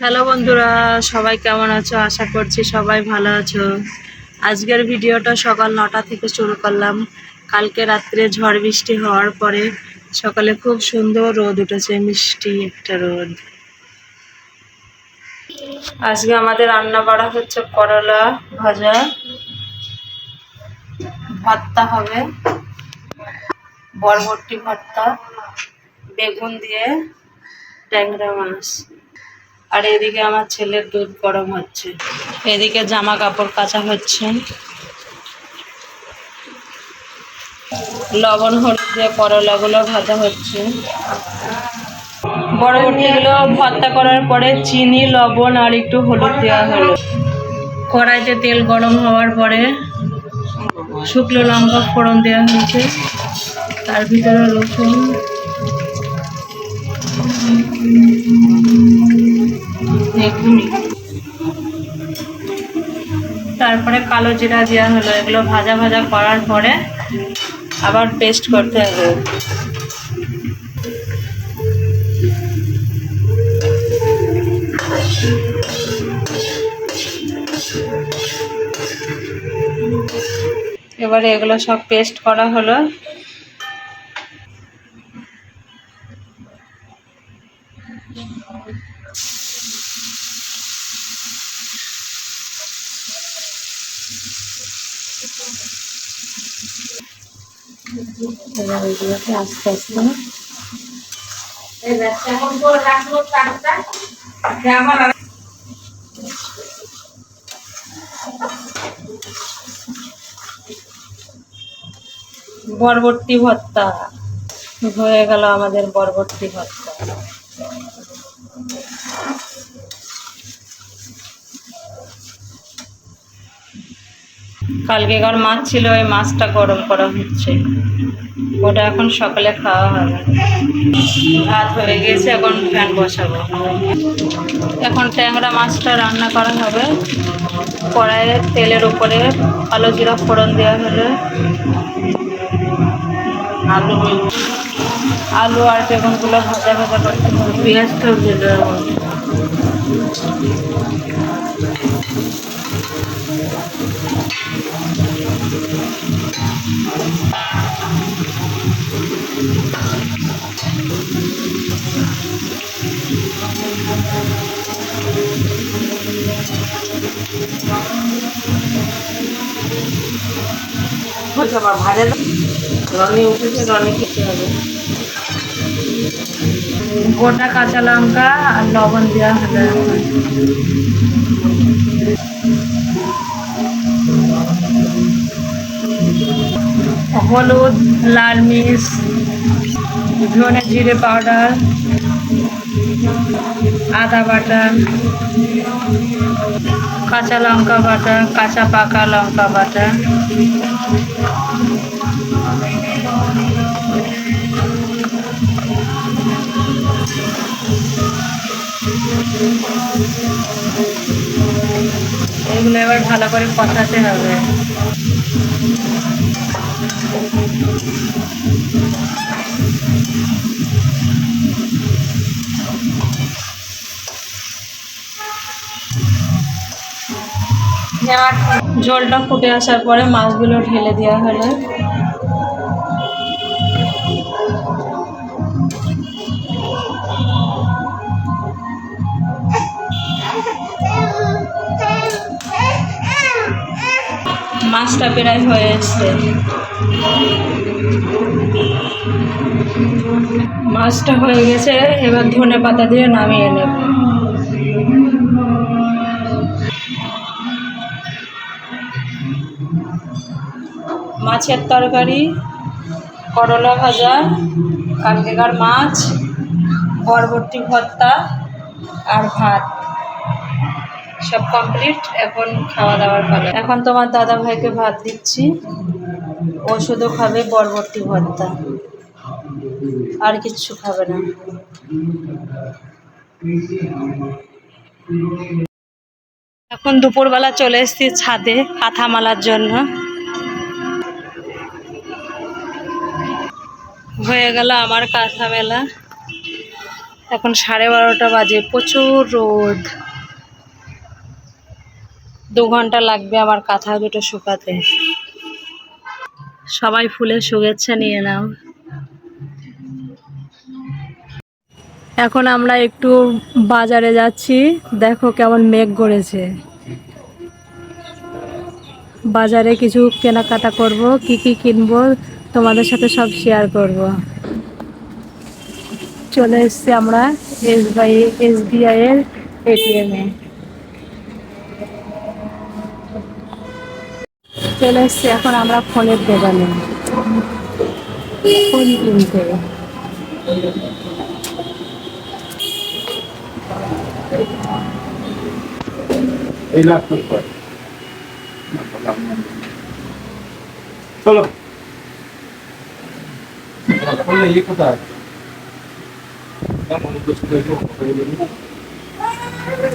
Hello বন্ধুরা, সবাই কেমন আছো? আশা করছি সবাই ভালো আছো। আজকের ভিডিওটা সকাল নটা থেকে শুরু করলাম। কালকে রাত্রে ঝড় বৃষ্টি হওয়ার পরে সকালে খুব সুন্দর রোদ উঠেছে, মিষ্টি একটা রোদ। আজকে আমাদের রান্না করা হচ্ছে করলা ভাজা। ভর্তা হবে। বরবটি ভর্তা, বেগুন দিয়ে ট্যাংরা মাছ। আর এদিকে আমার ছেলের দুধ গরম হচ্ছে। এদিকে জামা কাপড় কাচা হচ্ছে। লবণ, হলুদ দিয়ে করলাগুলো ভাজা হচ্ছে। বরবটিগুলো ভর্তা করার পরে চিনি, লবণ আর একটু হলুদ দেওয়া হলো। কড়াইতে তেল গরম হওয়ার পরে শুকনো লঙ্কা ফোড়ন দেওয়া হয়েছে। তার ভিতরে রসুন। তারপরে কালো জিরা দেওয়া হলো, এগুলো ভাজা ভাজা করার পরে আবার পেস্ট করতে হবে। এবারে এগুলো সব পেস্ট করা হলো। এগুলোকে আস্তে আস্তে বরবর্তী ভর্তা। হয়ে গেল আমাদের বরবর্তী ভর্তা। কালকেকার মাছ ছিল ওই মাছটা গরম করা হচ্ছে। ওটা এখন সকালে খাওয়া হবে। ভাত হয়ে গেছে, এখন ফ্যান বসাবো। এখন ট্যাংরা মাছটা রান্না করা হবে। কড়াইয়ে তেলের উপরে কালো জিরা ফোড়ন দেওয়া হলে। আলু। আলু আর বেগুনগুলো ভাজা ভাজা করতে হবে। পেঁয়াজটাও দিয়ে দেওয়া হবে রনি উঠেছে রনি খেতে হবে। গোটা কাঁচা লঙ্কা আর লবণ দেওয়া হবে হলুদ লাল মির্চ ধনে জিরে পাউডার, আদা বাটা, কাঁচা লঙ্কা বাটা, কাঁচা পাকা লঙ্কা বাটা। এগুলো এবার ভালো করে কষাতে হবে। ঝোলটা ফুটে আসার পরে মাছগুলো ঢেলে দেওয়া হলো। মাছটা প্রায় এসছে মাছটা হয়ে গেছে, এবার ধনে পাতা দিয়ে নামিয়ে নেব। মাছের তরকারি, করলা ভাজা, কালকেকার মাছ, বরবটি ভর্তা আর ভাত। সব কমপ্লিট এখন খাওয়া দাওয়ার পালা। এখন তোমার দাদা ভাইকে ভাত দিচ্ছি। ও শুধু খাবে বরবটি ভর্তা। আর কিচ্ছু খাবে না। এখন দুপুরবেলা চলে এসেছি ছাদে কাঁথা মালার জন্য। হয়ে গেল আমার কাঁথা মেলা। এখন সাড়ে বারোটা বাজে, প্রচুর রোদ। ঘণ্টা লাগবে আমার কাঁথা দুটো শুকাতে। সবাই ফুলের শুভেচ্ছা নিয়ে নাও। এখন আমরা একটু বাজারে যাচ্ছি। দেখো কেমন মেঘ করেছে। বাজারে কিছু কেনাকাটা করব, কি কি কিনবো, তোমাদের সাথে সব শেয়ার করব। চলে এসছি আমরা এসবিআই এসবিআই এর এটিএম চলে এসছি এখন আমরা ফোনের দোকানে। ফোন কিনতে।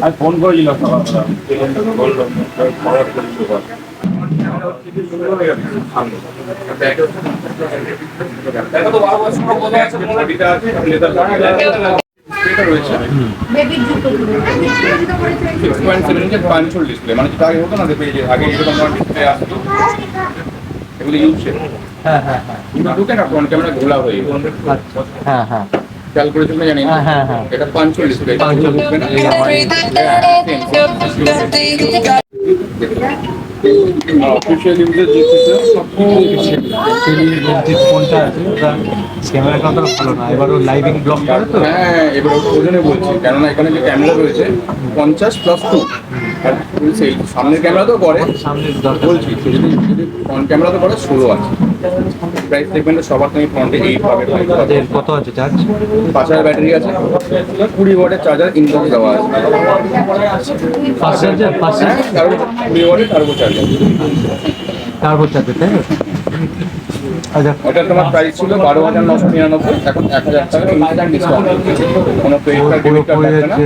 আর ফোন করেছিল সকালবেলা। মানে যেটা আগে হতো না আগে এরকম ডিসপ্লে আসতো। এগুলো ইউজ হ্যাঁ হ্যাঁ হ্যাঁ। ঢুকে না ফ্রন্ট ক্যামেরা ঘোলা হয়ে গেছে। হ্যাঁ হ্যাঁ। খেয়াল করেছিল না জানি না। হ্যাঁ, হ্যাঁ, হ্যাঁ। এটা পাঞ্চুল ডিসপ্লে পাঞ্চুল ডিসপ্লে ফোনটা আছে ক্যামেরা ভালো না এবার ও লাইভিং ব্লক করে তো? হ্যাঁ এবার ওই জন্য বলছি কেননা এখানে যে ক্যামেরা রয়েছে পঞ্চাশ প্লাস টু সেই সামনের ক্যামেরা তো করে বলছি যদি যদি ফ্রন্ট ক্যামেরা তো করে ষোলো আছে। প্রাইস দেখবেন সবার তুমি ফ্রন্টে এইট পাবে কত আছে চার্জ পাঁচ হাজার ব্যাটারি আছে। কুড়ি ওয়াটের চার্জার ইনবক্স দেওয়া আছে। ফার্স্ট চার্জার হ্যাঁ চার্জার টার্বো কুড়ি ওয়াটের টার্বো চার্জার তারপর চার্জার তাই না ওটা তোমার প্রাইস ছিল বারো হাজার নশো নিরানব্বই এখন এক হাজার টাকা ইনস্ট্যান্ট ডিসকাউন্ট কোনো ক্রেডিট কার্ড ডেবিট লাগবে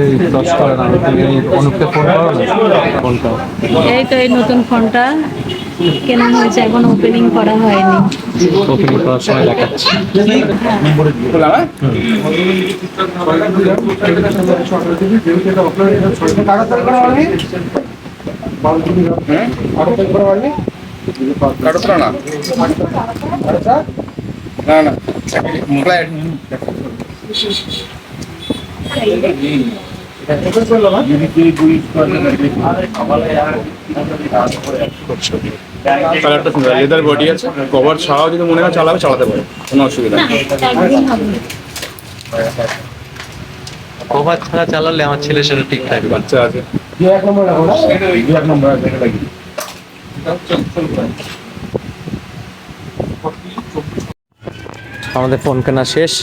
এই তো এই নতুন ফোনটা কেনা হয়েছে এখন ওপেনিং করা হয়নি। ওপেনিং করার সময় দেখাচ্ছি। হ্যাঁ? কাটোতরা না লেদার বডি আছে কভার ছাড়াও যদি মনে হয় চালাবে চালাতে পারে। কোনো অসুবিধা নেই। কভার ছাড়া চালালে আমার ছেলের সাথে ঠিক থাকবে। বাচ্চা আছে। এক নম্বর এক নম্বর আমাদের ফোন কেনা শেষ।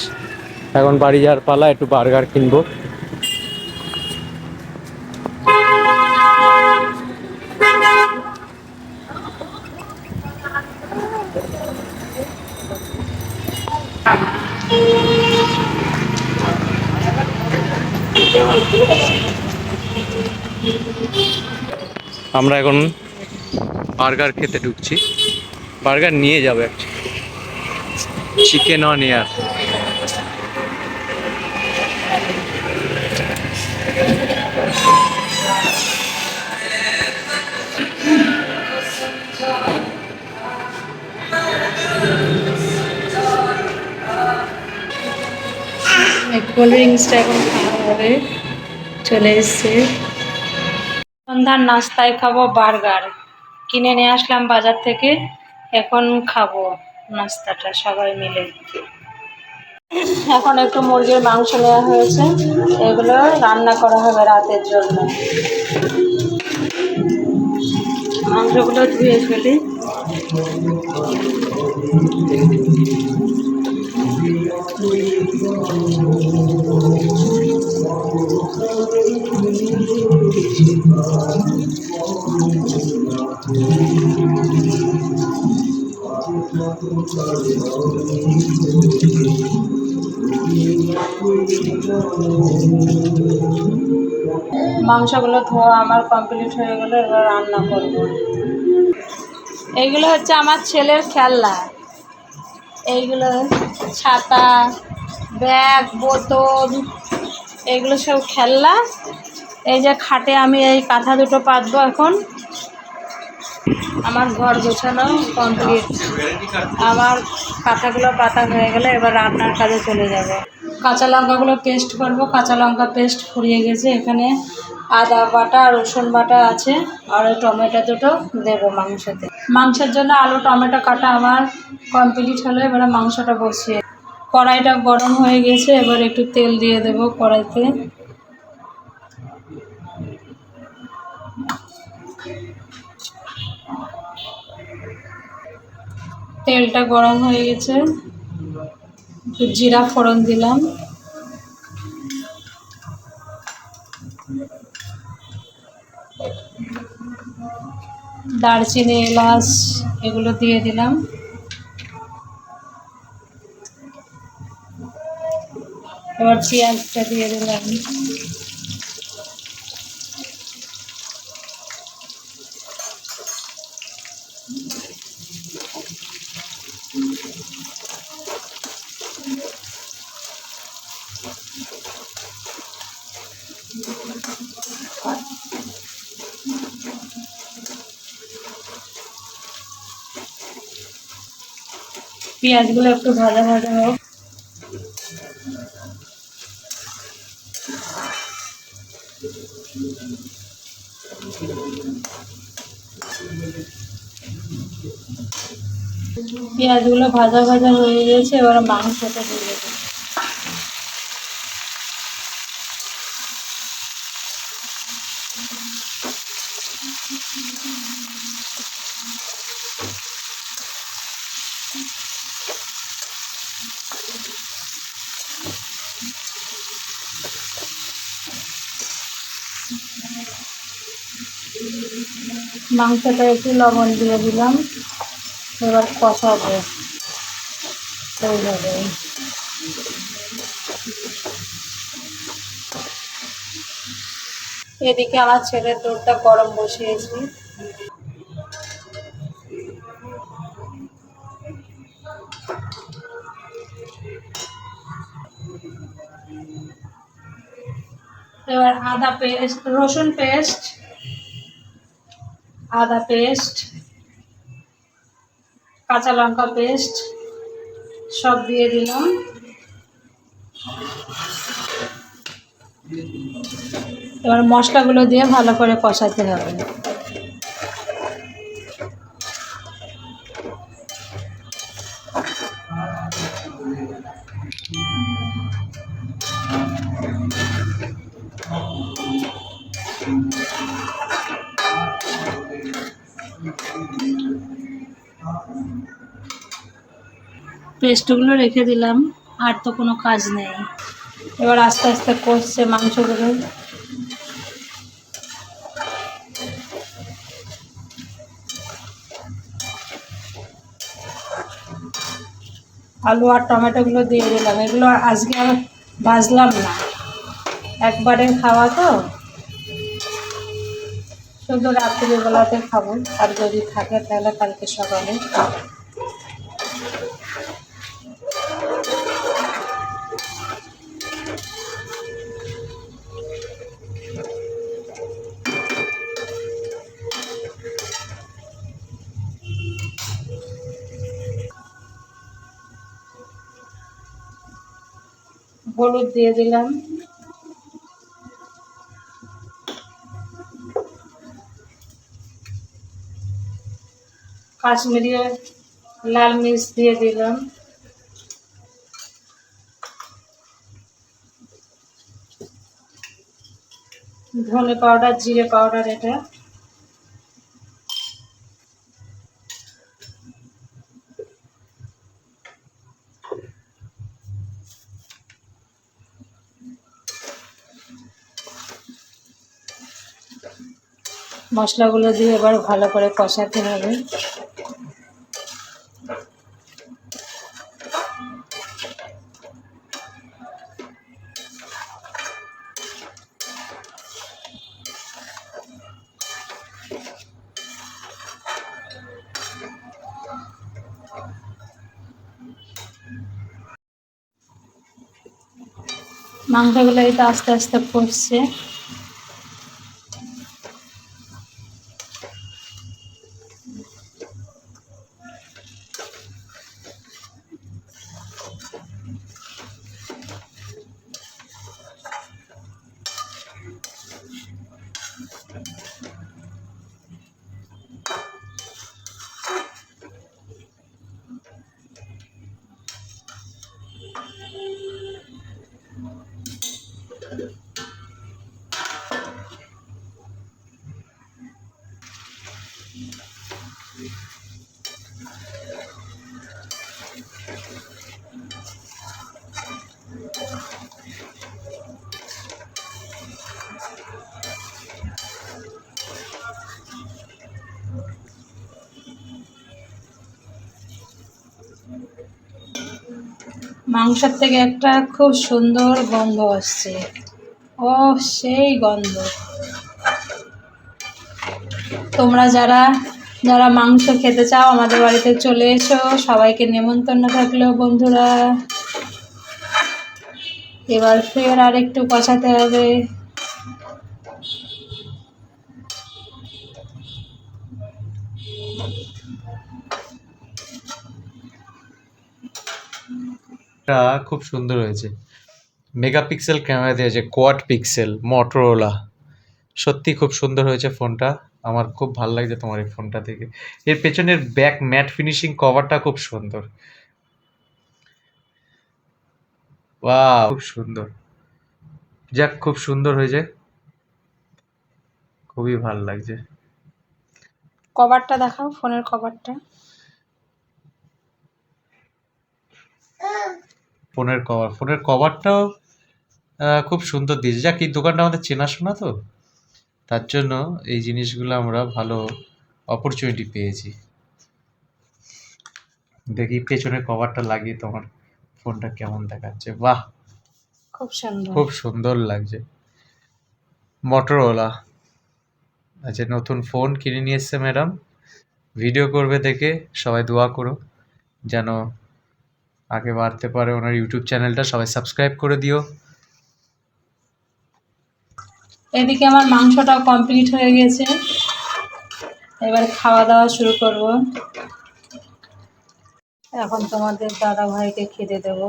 এখন বাড়ি যাওয়ার পালা একটু বার্গার কিনবো। আমরা এখন বার্গার খেতে ঢুকছি। বার্গার নিয়ে যাব চিকেনও নিয়ে আসব। কোল্ড ড্রিঙ্কসটা এখন হবে। চলে এসছে। সন্ধ্যার নাস্তায় খাব বার্গার। কিনে নিয়ে আসলাম বাজার থেকে। এখন খাব নাস্তাটা সবাই মিলে। এখন একটু মুরগির মাংস নেওয়া হয়েছে। এগুলো রান্না করা হবে রাতের জন্য। মাংসগুলো ধুয়ে ফেলি। মাংসগুলো ধোয়া আমার কমপ্লিট হয়ে গেলে, এবার রান্না করব। এইগুলো হচ্ছে আমার ছেলের খেলনা। এইগুলো ছাতা, ব্যাগ, বোতল, এগুলো সব খেলনা। এই যে খাটে আমি এই কাঁথা দুটো পাতবো এখন। আমার ঘর গোছানো কমপ্লিট। আমার কাঁথাগুলো পাতা হয়ে গেলে এবার রান্নার কাজে চলে যাব। কাঁচা লঙ্কাগুলো পেস্ট করব। কাঁচা লঙ্কা পেস্ট ফুরিয়ে গেছে। এখানে আদা বাটা, রসুন বাটা আছে। আর টমেটো দুটো দেবো মাংসতে। মাংসের জন্য আলু, টমেটো কাটা আমার কমপ্লিট হলো। এবারে মাংসটা বসিয়ে কড়াইটা গরম হয়ে গেছে। এবার একটু তেল দিয়ে দেবো কড়াইতে। তেলটা গরম হয়ে গেছে। জিরা ফোড়ন দিলাম। দারচিনি, এলাচ এগুলো দিয়ে দিলাম। এবার পেঁয়াজটা দিয়ে দিলাম। পেঁয়াজগুলো একটু ভাজা ভাজা হোক। পেঁয়াজগুলো ভাজা ভাজা হয়ে গেছে এবার মাংসটা দিয়ে মাংসটা একটু লবণ দিয়ে দিলাম। এবার কষাবো। এইভাবে এদিকে আমার ছেলের দুধটা গরম বসিয়েছি। এবার আদা পেস্ট রসুন পেস্ট আদা পেস্ট কাঁচা লঙ্কা পেস্ট সব দিয়ে দিলাম। এবার মশলাগুলো দিয়ে ভালো করে কষাতে হবে। পেস্টগুলো রেখে দিলাম, আর তো কোনো কাজ নেই। এবার আস্তে আস্তে কষছে মাংসগুলো। আলু আর টমেটোগুলো দিয়ে দিলাম। এগুলো আজকে আর ভাজলাম না। একবারে খাওয়া তো। শুধু রাত্রিবেলাতে খাব। আর যদি থাকে তাহলে কালকে সকালে। হলুদ দিয়ে দিলাম। কাশ্মীরি লাল মির্চ দিয়ে দিলাম। ধনে পাউডার, জিরে পাউডার এটা। মশলাগুলো দিয়ে এবার ভালো করে কষাতে হবে। মাংসগুলো এটা আস্তে আস্তে ফুটছে মাংসের থেকে একটা খুব সুন্দর গন্ধ আসছে। ও সেই গন্ধ। তোমরা যারা যারা মাংস খেতে চাও, আমাদের বাড়িতে চলে এসো। সবাইকে নেমন্তন্ন থাকল, বন্ধুরা। এবার ফের আর একটু কষাতে হবে। খুব সুন্দর হয়েছে। মেগাপিক্সেল ক্যামেরা দিয়েছে কোয়াড পিক্সেল মটোরোলা সত্যি খুব সুন্দর হয়েছে ফোনটা। আমার খুব ভালো লাগছে তোমার এই ফোনটা থেকে এর পেছনের ব্যাক ম্যাট ফিনিশিং কভারটা খুব সুন্দর। বাহ খুব সুন্দর। যাক খুব সুন্দর হয়েছে। খুবই ভালো লাগছে। কভারটা দেখাও ফোনের কভারটা। ফোনের কভার ফোনের কভারটাও খুব সুন্দর দিয়েছে। যাক এই দোকানটা আমাদের চেনাশোনা তো। তার জন্য এই জিনিসগুলো আমরা ভালো অপরচুনিটি পেয়েছি। দেখি পেছনের কভারটা লাগিয়ে তোমার ফোনটা কেমন দেখাচ্ছে। বাহ! খুব সুন্দর। খুব সুন্দর লাগছে। মটোরোলা আচ্ছা নতুন ফোন কিনে নিয়ে এসছে ম্যাডাম ভিডিও করবে দেখে সবাই দোয়া করো। যেন আগে বাড়তে পারে ওনার ইউটিউব চ্যানেলটা সবাই সাবস্ক্রাইব করে দিও। এদিকে আমার মাংসটাও কমপ্লিট হয়ে গেছে। এবার খাওয়া দাওয়া শুরু করব। এখন তোমাদের দাদা ভাইকে খেতে দেব।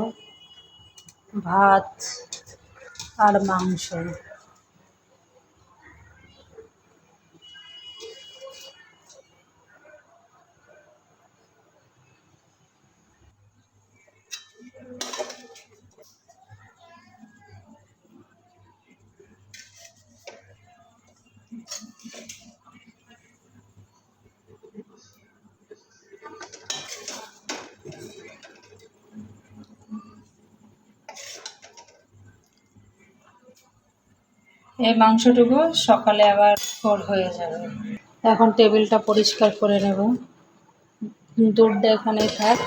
ভাত আর মাংস। এই মাংসটুকু সকালে আবার ফোর হয়ে যাবে। এখন টেবিলটা পরিষ্কার করে নেব। দুধটা এখানে থাক।